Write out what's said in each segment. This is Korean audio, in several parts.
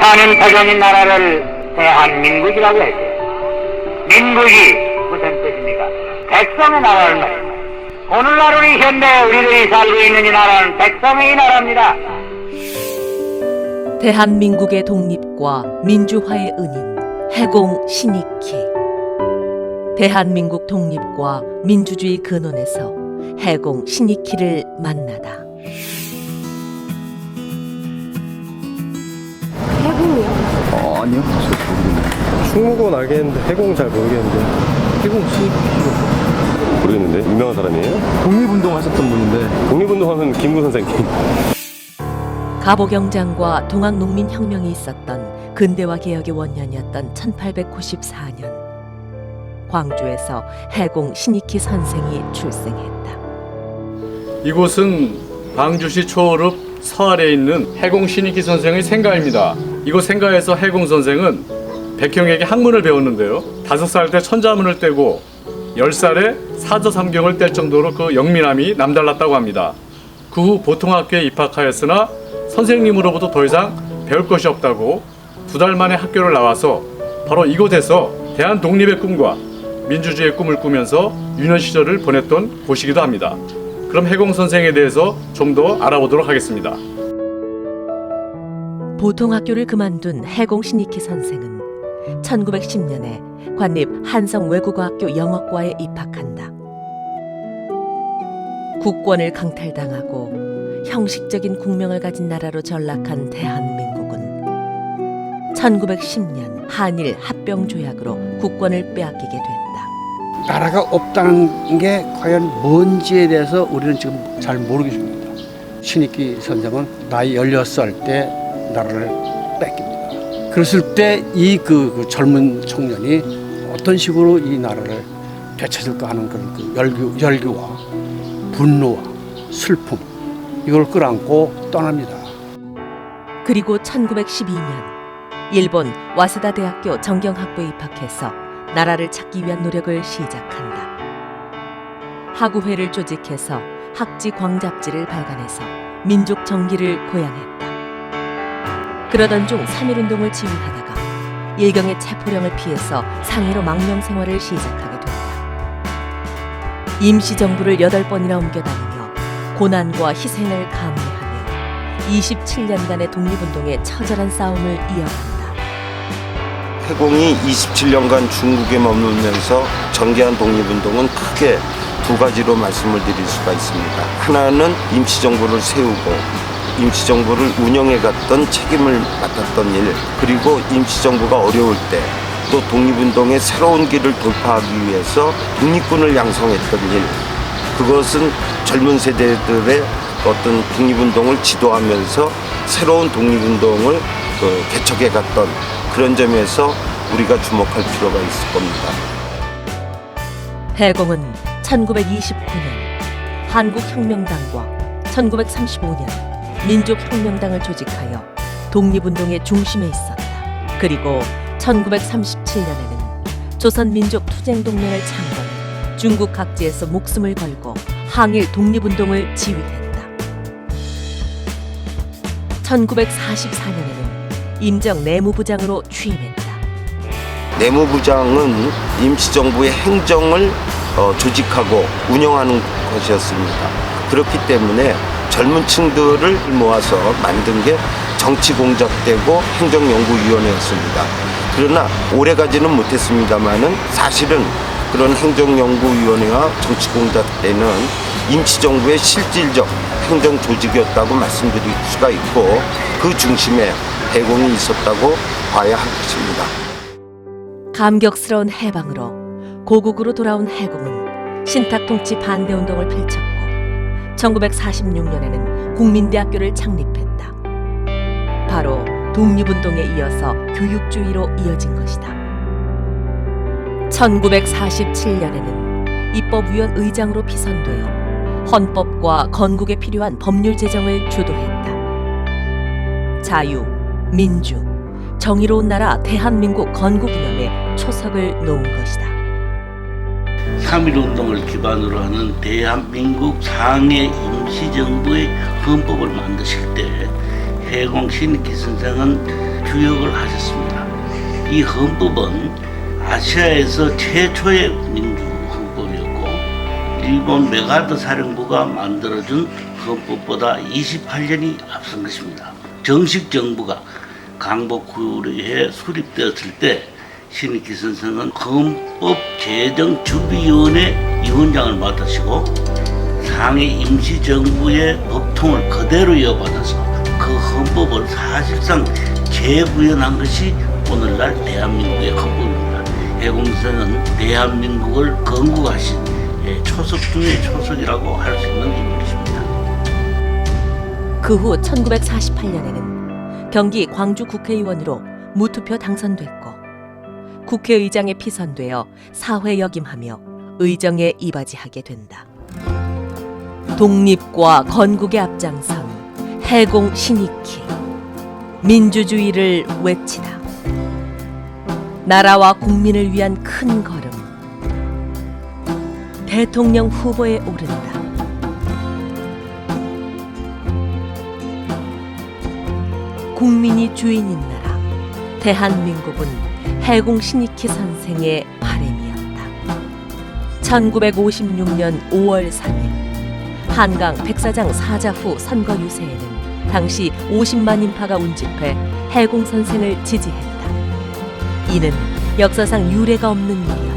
사는 백성인 나라를 대한민국이라고 했죠. 민국이 무슨 뜻입니까? 백성의 나라를 말입니다. 오늘날 우리 현대 우리들이 살고 있는 이 나라는 백성의 나라입니다. 대한민국의 독립과 민주화의 은인 해공 신익희 대한민국 독립과 민주주의 근원에서 해공 신익희를 만나다 아니요. 충무곤 알겠는데 해공 잘 모르겠는데 해공 신입 모르겠는데 유명한 사람이에요? 독립운동 하셨던 분인데 독립운동하면 김구 선생님. 가보경장과 동학농민혁명이 있었던 근대화 개혁의 원년이었던 1894년 광주에서 해공 신익희 선생이 출생했다. 이곳은 광주시 초월읍 서아래에 있는 해공 신익희 선생의 생가입니다. 이곳 생가에서 해공 선생은 백형에게 학문을 배웠는데요. 다섯 살 때 천자문을 떼고 열 살에 사저삼경을 뗄 정도로 그 영민함이 남달랐다고 합니다. 그 후 보통학교에 입학하였으나 선생님으로부터 더 이상 배울 것이 없다고 두 달 만에 학교를 나와서 바로 이곳에서 대한 독립의 꿈과 민주주의의 꿈을 꾸면서 유년 시절을 보냈던 곳이기도 합니다. 그럼 해공 선생에 대해서 좀 더 알아보도록 하겠습니다. 보통 학교를 그만둔 해공 신익희 선생은 1910년에 관립 한성 외국어학교 영어과에 입학한다. 국권을 강탈당하고 형식적인 국명을 가진 나라로 전락한 대한민국은 1910년 한일 합병 조약으로 국권을 빼앗기게 됐다. 나라가 없다는 게 과연 뭔지에 대해서 우리는 지금 잘 모르겠습니다. 신익기 선생은 나이 16살 때 나라를 뺏깁니다. 그랬을 때이그 젊은 청년이 어떤 식으로 이 나라를 되찾을까 하는 그런 그 열교, 열교와 분노와 슬픔 이걸 끌어안고 떠납니다. 그리고 1912년 일본 와세다 대학교 정경학부에 입학해서 나라를 찾기 위한 노력을 시작한다. 학우회를 조직해서 학지 광잡지를 발간해서 민족 정기를 고양했다. 그러던 중 3.1운동을 지휘하다가 일경의 체포령을 피해서 상해로 망명 생활을 시작하게 된다. 임시정부를 8번이나 옮겨다니며 고난과 희생을 감내하며 27년간의 독립운동에 처절한 싸움을 이어간다. 해공이 27년간 중국에 머물면서 전개한 독립운동은 크게 두 가지로 말씀을 드릴 수가 있습니다. 하나는 임시정부를 세우고 임시정부를 운영해 갔던 책임을 맡았던 일, 그리고 임시정부가 어려울 때 또 독립운동의 새로운 길을 돌파하기 위해서 독립군을 양성했던 일, 그것은 젊은 세대들의 어떤 독립운동을 지도하면서 새로운 독립운동을 그 개척해 갔던 그런 점에서 우리가 주목할 필요가 있을 겁니다. 해공은 1929년 한국혁명당과 1935년 민족혁명당을 조직하여 독립운동의 중심에 있었다. 그리고 1937년에는 조선민족투쟁동맹을 창건, 중국 각지에서 목숨을 걸고 항일 독립운동을 지휘했다. 1944년에는 임정 내무부장으로 취임했다. 내무부장은 임시정부의 행정을 어, 조직하고 운영하는 것이었습니다. 그렇기 때문에 젊은 층들을 모아서 만든 게 정치공작되고 행정연구위원회였습니다. 그러나 오래가지는 못했습니다만은 사실은 그런 행정연구위원회와 정치공작대는 임시정부의 실질적 행정조직이었다고 말씀드릴 수가 있고 그 중심에 대공이 있었다고 봐야 할 것입니다. 감격스러운 해방으로 고국으로 돌아온 해공은 신탁통치 반대운동을 펼쳤고 1946년에는 국민대학교를 창립했다. 바로 독립운동에 이어서 교육주의로 이어진 것이다. 1947년에는 입법위원 의장으로 피선되어 헌법과 건국에 필요한 법률 제정을 주도했다. 자유, 민주, 정의로운 나라 대한민국 건국기념의 초석을 놓은 것이다. 3.1운동을 기반으로 하는 대한민국 상해 임시정부의 헌법을 만드실 때 해공 신익희 선생은 주역을 하셨습니다. 이 헌법은 아시아에서 최초의 민주 헌법이었고 일본 메가드 사령부가 만들어준 헌법보다 28년이 앞선 것입니다. 정식 정부가 강복구리에 수립되었을 때 신익희 선생은 헌법 제정 준비위원회 위원장을 맡으시고 상해 임시정부의 법통을 그대로 이어받아서 그 헌법을 사실상 재구현한 것이 오늘날 대한민국의 헌법입니다. 해공선은 대한민국을 건국하신 예, 초석 중의 초석이라고 할 수 있는 인물이십니다. 그 후 1948년에는 경기 광주 국회의원으로 무투표 당선됐고 국회의장에 피선되어 사회 역임하며 의정에 이바지하게 된다. 독립과 건국의 앞장선 해공 신익희 민주주의를 외치다. 나라와 국민을 위한 큰 걸음 대통령 후보에 오른다. 국민이 주인인 나라 대한민국은 해공 신익희 선생의 바램이었다. 1956년 5월 3일 한강 백사장 사자 후 선거 유세에는 당시 50만 인파가 운집해 해공 선생을 지지했다. 이는 역사상 유례가 없는 일이었다.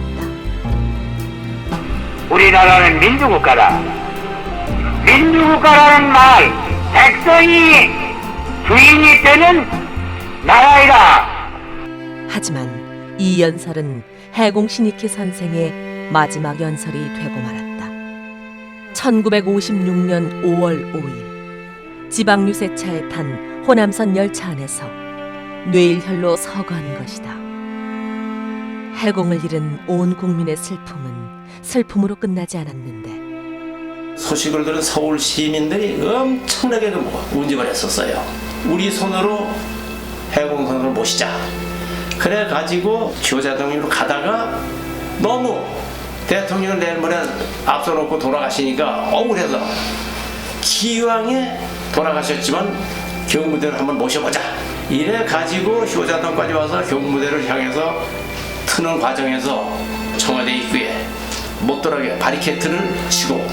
우리나라는 민주국가다. 민주국가라는 말, 백성이 주인이 되는 나라이다. 하지만 이 연설은 해공 신익희 선생의 마지막 연설이 되고 말았다. 1956년 5월 5일 지방 유세차에 탄 호남선 열차 안에서 뇌일혈로 서거한 것이다. 해공을 잃은 온 국민의 슬픔은 슬픔으로 끝나지 않았는데 소식을 들은 서울 시민들이 엄청나게 그 운집을 했었어요. 우리 손으로 해공선을 모시자. 그래 가지고 교자동으로 가다가 너무 대통령을 내일 모레 앞서놓고 돌아가시니까 억울해서 기왕에 돌아가셨지만 경무대를 한번 모셔보자. 이래 가지고 효자동까지 와서 경무대를 향해서 트는 과정에서 청와대 입구에 못 들어가게 바리케이트를 치고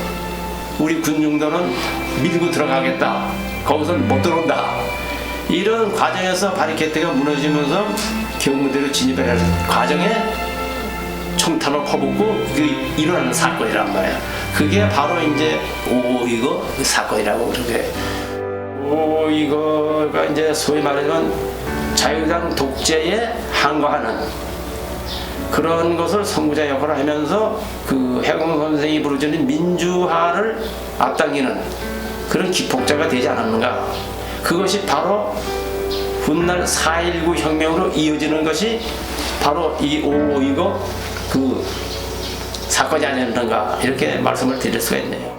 우리 군중들은 밀고 들어가겠다. 거기선 못 들어온다. 이런 과정에서 바리케이트가 무너지면서 경무대로 진입하는 과정에 총탄을 퍼붓고 그 일어나는 사건이란 말이야. 그게 바로 이제 오이거 사건이라고 그렇게. 오이거가 이제 소위 말하면 자유당 독재에 항거하는 그런 것을 선구자 역할을 하면서 그 해공 선생이 부르짖는 민주화를 앞당기는 그런 기폭자가 되지 않았는가. 그것이 바로 훗날 4.19 혁명으로 이어지는 것이 바로 이 오이거 그 사건이 아니었는가 이렇게 말씀을 드릴 수가 있네요.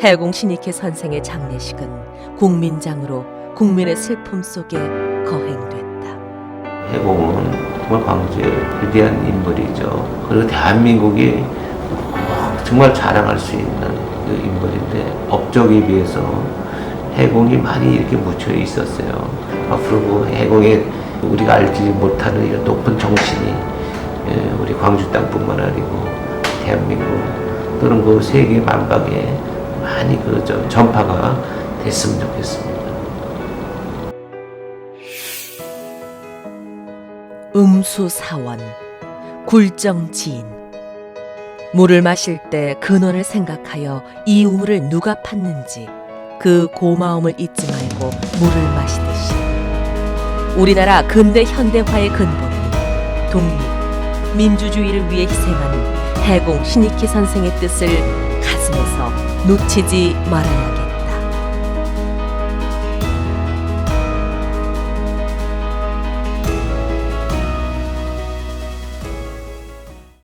해공 신익희 선생의 장례식은 국민장으로 국민의 슬픔 속에 거행됐다. 해공은 정말 광주의 위대한 인물이죠. 그리고 대한민국이 정말 자랑할 수 있는 그 인물인데 업적에 비해서 해공이 많이 이렇게 묻혀 있었어요. 앞으로 그 해공에 우리가 알지 못하는 이런 높은 정신이 예, 우리 광주 땅뿐만 아니고 대한민국 또는 그 세계 만방에 많이 그저 전파가 됐으면 좋겠습니다. 음수사원, 굴정지인. 물을 마실 때 근원을 생각하여 이 우물을 누가 팠는지 그 고마움을 잊지 말고 물을 마시듯이. 우리나라 근대 현대화의 근본은 독립, 민주주의를 위해 희생한 해공 신익희 선생의 뜻을 가슴에서 놓치지 말아야겠다.